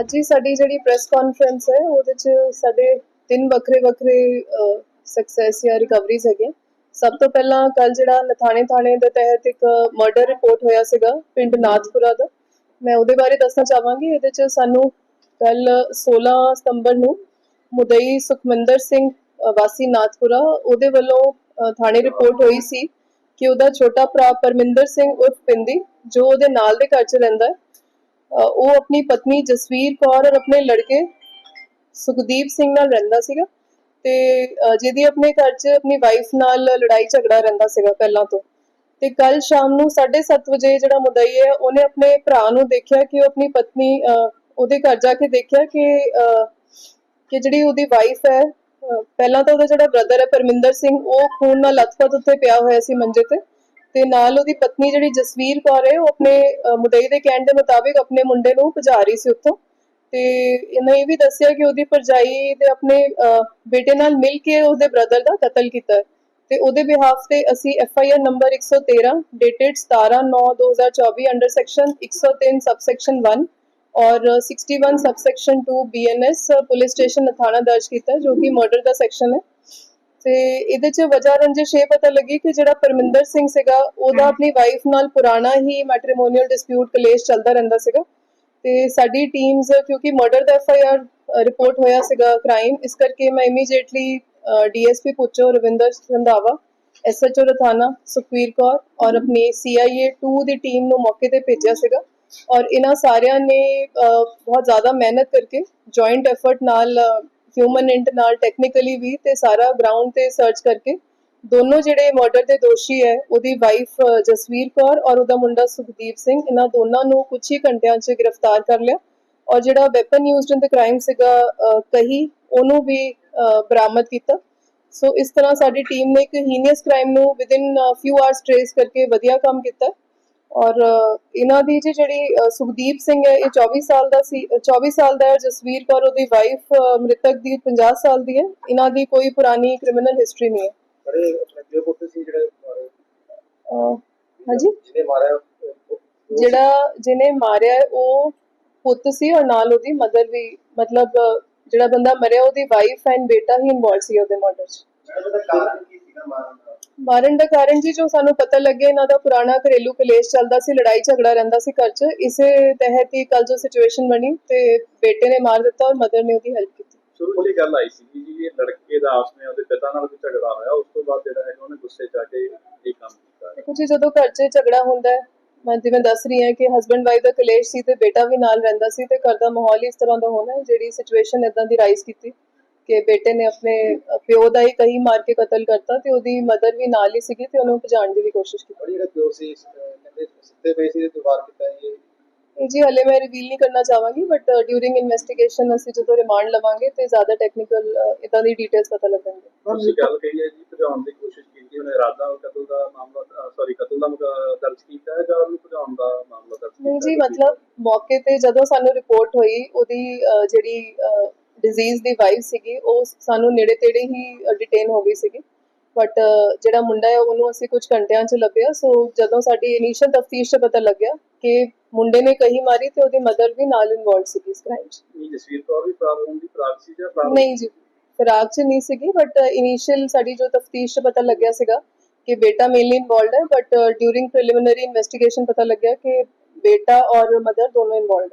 ਅੱਜ ਹੀ ਸਾਡੀ ਜਿਹੜੀ ਪ੍ਰੈਸ ਕਾਨਫਰੰਸ ਹੈ, ਉਹਦੇ ਚ ਸਾਡੇ ਤਿੰਨ ਵੱਖਰੇ ਵੱਖਰੇ ਸਕਸੈਸ ਜਾਂ ਰਿਕਵਰੀਜ਼ ਹੈਗੇ ਸਭ ਤੋਂ ਪਹਿਲਾਂ ਕੱਲ ਜਿਹੜਾ ਨਥਾਣੇ ਥਾਣੇ ਦੇ ਤਹਿਤ ਇੱਕ ਮਰਡਰ ਰਿਪੋਰਟ ਹੋਇਆ ਸੀਗਾ, ਪਿੰਡ ਨਾਥਪੁਰਾ ਦਾ। ਮੈਂ ਉਹਦੇ ਬਾਰੇ ਦੱਸਣਾ ਚਾਹਾਂਗੀ। ਇਹਦੇ ਚ ਸਾਨੂੰ ਕੱਲ 16 ਸਤੰਬਰ ਨੂੰ ਮੁਦਈ ਸੁਖਮਿੰਦਰ ਸਿੰਘ ਵਾਸੀ ਨਾਥਪੁਰਾ, ਉਹਦੇ ਵੱਲੋਂ ਥਾਣੇ ਰਿਪੋਰਟ ਹੋਈ ਸੀ ਕਿ ਉਹਦਾ ਛੋਟਾ ਭਰਾ ਪਰਮਿੰਦਰ ਸਿੰਘ ਉਰਫ ਪਿੰਦੀ, ਜੋ ਉਹਦੇ ਨਾਲ ਦੇ ਘਰ 'ਚ ਰਹਿੰਦਾ ਹੈ ਉਹ ਆਪਣੀ ਪਤਨੀ ਜਸਵੀਰ ਕੌਰ ਔਰ ਆਪਣੇ ਲੜਕੇ ਸੁਖਦੀਪ ਸਿੰਘ ਨਾਲ ਰਹਿੰਦਾ ਸੀਗਾ। ਤੇ ਜਿਹਦੀ ਆਪਣੇ ਘਰ 'ਚ ਆਪਣੀ ਵਾਈਫ ਨਾਲ ਲੜਾਈ ਝਗੜਾ ਰਹਿੰਦਾ ਸੀਗਾ ਪਹਿਲਾਂ ਤੋਂ। ਤੇ ਕੱਲ ਸ਼ਾਮ ਨੂੰ 7:30 ਵਜੇ ਜਿਹੜਾ ਮੁਦਈ ਹੈ, ਉਹਨੇ ਆਪਣੇ ਭਰਾ ਨੂੰ ਦੇਖਿਆ ਕਿ ਉਹ ਆਪਣੀ ਪਤਨੀ ਉਹਦੇ ਘਰ ਜਾ ਕੇ ਦੇਖਿਆ ਕਿ ਕਿ ਜਿਹੜੀ ਉਹਦੀ ਵਾਈਫ ਹੈ ਪਹਿਲਾਂ ਤਾਂ ਉਹਦਾ ਜਿਹੜਾ ਬ੍ਰਦਰ ਹੈ ਪਰਮਿੰਦਰ ਸਿੰਘ, ਉਹ ਖੂਨ ਨਾਲ ਲਥਪਥ ਉੱਤੇ ਪਿਆ ਹੋਇਆ ਸੀ ਮੰਜੇ ਤੇ। ਤੇ ਨਾਲ ਉਹਦੀ ਪਤਨੀ ਜਿਹੜੀ ਜਸਵੀਰ ਕੌਰ ਹੈ ਉਹ ਆਪਣੇ ਮੁਦਈ ਦੇ ਕਹਿਣ ਦੇ ਮੁਤਾਬਿਕ ਆਪਣੇ ਮੁੰਡੇ ਨੂੰ ਭਜਾ ਰਹੀ ਸੀ ਉੱਥੋਂ। ਤੇ ਇਹਨੇ ਇਹ ਵੀ ਦੱਸਿਆ ਕਿ ਉਹਦੀ ਭਰਜਾਈ ਦੇ ਆਪਣੇ ਅ, ਬੇਟੇ ਨਾਲ ਮਿਲ ਕੇ ਉਹਦੇ ਬ੍ਰਦਰ ਦਾ ਕਤਲ ਕੀਤਾ ਤੇ ਉਹਦੇ ਬਿਹਾਫ ਤੇ ਅਸੀਂ F I R number 113 dated 17/9/2024 under section 103 subsection 1 ਔਰ 61 subsection 2 BNS police station Nathana ਦਰਜ ਕੀਤਾ ਜੋ ਕਿ ਮਰਡਰ ਦਾ ਸੈਕਸ਼ਨ ਹੈ। ਤੇ ਇਹਦੇ ਚ ਵਜ੍ਹਾ ਰੰਜਿਸ਼ ਇਹ ਪਤਾ ਲੱਗੀ ਕਿ ਜਿਹੜਾ ਪਰਮਿੰਦਰ ਸਿੰਘ ਸੀਗਾ ਉਹਦਾ ਆਪਣੀ ਵਾਈਫ ਨਾਲ ਪੁਰਾਣਾ ਹੀ ਮੈਟ੍ਰੀਮੋਨੀਅਲ ਡਿਸਪਿਊਟ ਕਲੇਸ਼ ਚੱਲਦਾ ਰਹਿੰਦਾ ਸੀਗਾ। ਤੇ ਸਾਡੀ ਟੀਮਸ ਕਿਉਂਕਿ ਮਰਡਰ ਦਾ ਐਫ ਆਈ ਆਰ ਰਿਪੋਰਟ ਹੋਇਆ ਸੀਗਾ ਕ੍ਰਾਈਮ ਇਸ ਕਰਕੇ ਮੈਂ ਇਮੀਡੀਏਟਲੀ ਡੀਐਸਪੀ ਪੁੱਛੋ ਰਵਿੰਦਰ ਰੰਧਾਵਾ ਐਸਐਚਓ ਰਥਾਨਾ ਸੁਖਵੀਰ ਕੌਰ ਔਰ ਆਪਣੀ ਸੀਆਈਏ 2 ਦੀ ਟੀਮ ਨੂੰ ਮੌਕੇ ਤੇ ਭੇਜਿਆ ਸੀਗਾ। ਔਰ ਇਹਨਾਂ ਸਾਰਿਆਂ ਨੇ ਬਹੁਤ ਜ਼ਿਆਦਾ ਮਿਹਨਤ ਕਰਕੇ ਜੁਆਇੰਟ ਐਫਰਟ ਨਾਲ ਹਿਊਮਨ ਇੰਟ ਨਾਲ ਟੈਕਨੀਕਲੀ ਵੀ ਤੇ ਸਾਰਾ ਗਰਾਊਂਡ ਤੇ ਸਰਚ ਕਰਕੇ ਦੋਨੋਂ ਜਿਹੜੇ ਮਰਡਰ ਦੇ ਦੋਸ਼ੀ ਹੈ, ਉਹਦੀ ਵਾਈਫ ਜਸਵੀਰ ਕੌਰ ਔਰ ਉਹਦਾ ਮੁੰਡਾ ਸੁਖਦੀਪ ਸਿੰਘ, ਇਹਨਾਂ ਦੋਨਾਂ ਨੂੰ ਕੁਝ ਹੀ ਘੰਟਿਆਂ 'ਚ ਗ੍ਰਿਫਤਾਰ ਕਰ ਲਿਆ ਔਰ ਜਿਹੜਾ weapon used in the crime ਸੀਗਾ ਕਹੀ, ਉਹਨੂੰ ਵੀ ਬਰਾਮਦ ਕੀਤਾ। ਸੋ ਇਸ ਤਰ੍ਹਾਂ ਸਾਡੀ ਟੀਮ ਨੇ ਇੱਕ ਹੀਨੀਅਸ ਕ੍ਰਾਈਮ ਨੂੰ ਵਿਦਿਨ ਫਿਊ ਆਵਰਸ ਟ੍ਰੇਸ ਕਰਕੇ ਵਧੀਆ ਕੰਮ ਕੀਤਾ। ਔਰ ਇਹਨਾਂ ਦੀ ਜਿਹੜੀ ਸੁਖਦੀਪ ਸਿੰਘ ਹੈ ਇਹ 24 ਸਾਲ ਦਾ ਸੀ ਅਹ, 24 ਸਾਲ ਦਾ ਹੈ ਜਸਵੀਰ ਕੌਰ ਉਹਦੀ ਵਾਈਫ ਮ੍ਰਿਤਕ ਦੀ 50 ਸਾਲ ਦੀ ਹੈ। ਇਹਨਾਂ ਦੀ ਕੋਈ ਪੁਰਾਣੀ ਕ੍ਰਿਮੀਨਲ ਹਿਸਟਰੀ ਨਹੀਂ ਹੈ। ਬੜੇ ਆਪਣੇ ਪਿਓ ਪੁੱਤ ਸੀ ਜਿਹੜੇ ਮਾਰੇ। ਅਹ, ਹਾਂਜੀ? ਜਿਹਨੇ ਮਾਰਿਆ ਜਿਹੜਾ ਜਿਹਨੇ ਮਾਰਿਆ ਉਹ ਪੁੱਤ ਸੀ ਔਰ ਨਾਲ ਉਹਦੀ ਮਦਰ ਵੀ ਮਤਲਬ ਜਿਹੜਾ ਬੰਦਾ ਮਰਿਆ ਉਹਦੀ ਵਾਈਫ ਐਂਡ ਬੇਟਾ ਹੀ ਇਨਵੋਲਡ ਸੀ ਉਹਦੇ ਮਰਡਰ 'ਚ। ਇਹਦਾ ਕਾਰਨ ਕੀ ਸੀਗਾ ਮਾਰਨ ਦਾ ਮਾਰਨ ਦਾ ਕਾਰਨ ਜੀ ਜੋ ਸਾਨੂੰ ਪਤਾ ਲੱਗਿਆ ਇਹਨਾਂ ਦਾ ਪੁਰਾਣਾ ਘਰੇਲੂ ਕਲੇਸ਼ ਚੱਲਦਾ ਸੀ ਲੜਾਈ ਝਗੜਾ ਰਹਿੰਦਾ ਸੀ ਘਰ 'ਚ। ਇਸੇ ਤਹਿਤ ਹੀ ਕੱਲ ਜੋ ਸਿਚੁਏਸ਼ਨ ਬਣੀ ਤੇ ਬੇਟੇ ਨੇ ਮਾਰ ਦਿੱਤਾ ਔਰ ਮਦਰ ਨੇ ਉਹਦੀ ਹੈਲਪ ਕੀਤੀ। ਸ਼ੁਰੂ ਗੱਲ ਆਈ ਸੀ ਜੀ ਇਹ ਲੜਕੇ ਦਾ ਆਪਸ ਵਿੱਚ ਉਹਦੇ ਪਿਤਾ ਨਾਲ ਵੀ ਝਗੜਾ ਹੋਇਆ। ਉਸ ਤੋਂ ਬਾਅਦ ਜਿਹੜਾ ਹੈਗਾ ਉਹਨੇ ਗੁੱਸੇ 'ਚ ਆ ਕੇ ਇਹ ਕੰਮ ਕੀਤਾ। ਦੇਖੋ ਜੀ ਜਦੋਂ ਘਰ 'ਚ ਝਗੜਾ ਹੁੰਦਾ ਹੈ ਮੈਂ ਜਿਵੇਂ ਦੱਸ ਰਹੀ ਹਾਂ ਕਿ ਹਸਬੰਡ ਵਾਈਫ ਦਾ ਕਲੇਸ਼ ਸੀ ਤੇ ਬੇਟਾ ਵੀ ਨਾਲ ਰਹਿੰਦਾ ਸੀ ਤੇ ਘਰ ਦਾ ਮਾਹੌਲ ਹੀ ਇਸ ਤਰ੍ਹਾਂ ਦਾ ਹੋਣਾ ਹੈ ਜਿਹੜੀ ਸਿਚੁਏਸ਼ਨ ਇਦਾਂ ਦੀ ਰਾਈਜ਼ ਕੀਤੀ। ਕਿ ਬੇਟੇ ਨੇ ਆਪਣੇ ਪਿਓ ਦਾ ਹੀ ਕਹੀ ਮਾਰ ਕੇ ਕਤਲ ਕਰਤਾ ਤੇ ਉਹਦੀ ਮਦਰ ਵੀ ਨਾਲ ਹੀ ਸੀਗੀ ਤੇ ਉਹਨੂੰ ਭਜਾਉਣ ਦੀ ਵੀ ਕੋਸ਼ਿਸ਼ ਕੀਤੀ। ਬੜੀ ਜਿਹੜਾ ਪਿਓ ਸੀ ਕਹਿੰਦੇ ਸਿੱਧੇ ਪਏ ਸੀ ਤੇ ਵਾਰ ਕੀਤਾ ਇਹ ਇਹ। ਜੀ ਹਲੇ ਮੈਂ ਰਿਵੀਲ ਨਹੀਂ ਕਰਨਾ ਚਾਹਾਂਗੀ ਬਟ ਡਿਊਰਿੰਗ ਇਨਵੈਸਟੀਗੇਸ਼ਨ ਅਸੀਂ ਜਦੋਂ ਰਿਮਾਂਡ ਲਵਾਂਗੇ ਤੇ ਜ਼ਿਆਦਾ ਟੈਕਨੀਕਲ ਇਦਾਂ ਦੀ ਡਿਟੇਲਸ ਪਤਾ ਲੱਗਣਗੇ। ਤੁਸੀਂ ਗੱਲ ਕਹੀ ਹੈ ਜੀ ਭਜਾਉਣ ਦੀ ਕੋਸ਼ਿਸ਼ ਕੀਤੀ ਉਹਨੇ ਇਰਾਦਾ ਕਤਲ ਦਾ ਮਾਮਲਾ ਸੌਰੀ ਕਤਲ ਦਾ ਦਰਜ ਕੀਤਾ ਹੈ ਜਾਂ ਉਹਨੂੰ ਭਜਾਉਣ ਦਾ ਮਾਮਲਾ ਦਰਜ ਕੀਤਾ ਜੀ? ਮਤਲਬ ਮੌਕੇ ਤੇ ਜਦੋਂ ਸਾਨੂੰ ਰਿਪੋਰਟ ਹੋਈ ਉਹਦੀ ਜਿਹੜੀ ਡਿਜ਼ੀਜ਼ ਦੀ ਵਾਈਫ ਸੀਗੀ ਉਹ ਸਾਨੂੰ ਨੇੜੇ ਤੇੜੇ ਹੀ ਡਿਟੇਨ ਹੋ ਗਈ ਸੀਗੀ। ਬਟ ਜਿਹੜਾ ਮੁੰਡਾ ਹੈ ਉਹਨੂੰ ਅਸੀਂ ਕੁਝ ਘੰਟਿਆਂ 'ਚ ਲੱਭਿਆ। ਸੋ ਜਦੋਂ ਸਾਡੀ ਇਨੀਸ਼ੀਅਲ ਤਫਤੀਸ਼ 'ਚ ਪਤਾ ਲੱਗਿਆ ਕਿ ਮੁੰਡੇ ਨੇ ਕਹੀ ਮਾਰੀ ਤੇ ਉਹਦੀ ਮਦਰ ਵੀ ਨਾਲ ਇਨਵੋਲਡ ਸੀ ਇਸ ਕ੍ਰਾਈਮ 'ਚ। ਨਹੀਂ ਜੀ ਫਰਾਗ 'ਚ ਨਹੀਂ ਸੀਗੀ ਬਟ ਇਨੀਸ਼ੀਅਲ ਸਾਡੀ ਜੋ ਤਫਤੀਸ਼ 'ਚ ਪਤਾ ਲੱਗਿਆ ਸੀਗਾ ਕਿ ਬੇਟਾ ਮੇਨਲੀ ਇਨਵੋਲਡ ਹੈ ਬਟ ਡਿਊਰਿੰਗ ਪ੍ਰੀਲਿਮਿਨਰੀ ਇਨਵੈਸਟੀਗੇਸ਼ਨ ਪਤਾ ਲੱਗਿਆ ਕਿ ਬੇਟਾ ਔਰ ਮਦਰ ਦੋਨੋਂ ਇਨਵੋਲਡ